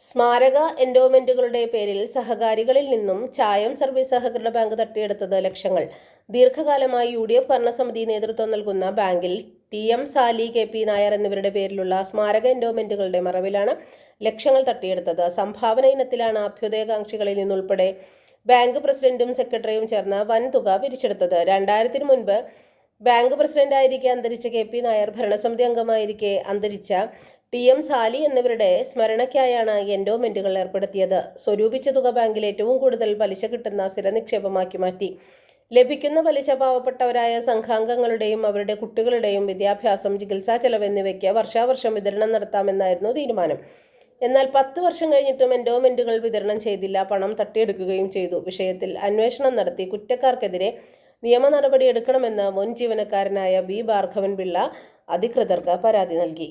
സ്മാരക എൻഡോമെന്റുകളുടെ പേരിൽ സഹകാരികളിൽ നിന്നും ചായം സർവീസ് സഹകരണ ബാങ്ക് തട്ടിയെടുത്തത് ലക്ഷങ്ങൾ. ദീർഘകാലമായി യു ഡി എഫ് ഭരണസമിതി നേതൃത്വം നൽകുന്ന ബാങ്കിൽ T M Sali K P Nair എന്നിവരുടെ പേരിലുള്ള സ്മാരക എൻഡോമെന്റുകളുടെ മറവിലാണ് ലക്ഷങ്ങൾ തട്ടിയെടുത്തത്. സംഭാവന ഇനത്തിലാണ് അഭ്യുദയകാംക്ഷികളിൽ നിന്നുൾപ്പെടെ ബാങ്ക് പ്രസിഡന്റും സെക്രട്ടറിയും ചേർന്ന് വൻ തുക പിരിച്ചെടുത്തത്. രണ്ടായിരത്തിന് മുൻപ് ബാങ്ക് പ്രസിഡന്റായിരിക്കെ അന്തരിച്ച കെ പി നായർ ഭരണസമിതി അംഗമായിരിക്കെ അന്തരിച്ച ടി എം സാലി എന്നിവരുടെ സ്മരണയ്ക്കായാണ് എൻഡോമെന്റുകൾ ഏർപ്പെടുത്തിയത്. സ്വരൂപിച്ച തുക ബാങ്കിൽ ഏറ്റവും കൂടുതൽ പലിശ കിട്ടുന്ന സ്ഥിര നിക്ഷേപമാക്കി മാറ്റി. ലഭിക്കുന്ന പലിശ പാവപ്പെട്ടവരായ സംഘാംഗങ്ങളുടെയും അവരുടെ കുട്ടികളുടെയും വിദ്യാഭ്യാസം ചികിത്സാ ചെലവ് എന്നിവയ്ക്ക് വർഷാവർഷം വിതരണം നടത്താമെന്നായിരുന്നു തീരുമാനം. എന്നാൽ പത്ത് വർഷം കഴിഞ്ഞിട്ടും എൻഡോമെന്റുകൾ വിതരണം ചെയ്തില്ല. പണം തട്ടിയെടുക്കുകയും ചെയ്തു. വിഷയത്തിൽ അന്വേഷണം നടത്തി കുറ്റക്കാർക്കെതിരെ നിയമ നടപടിയെടുക്കണമെന്ന് മുൻ ജീവനക്കാരനായ ബി ഭാർഗവൻ പിള്ള അധികൃതർക്ക് പരാതി നൽകി.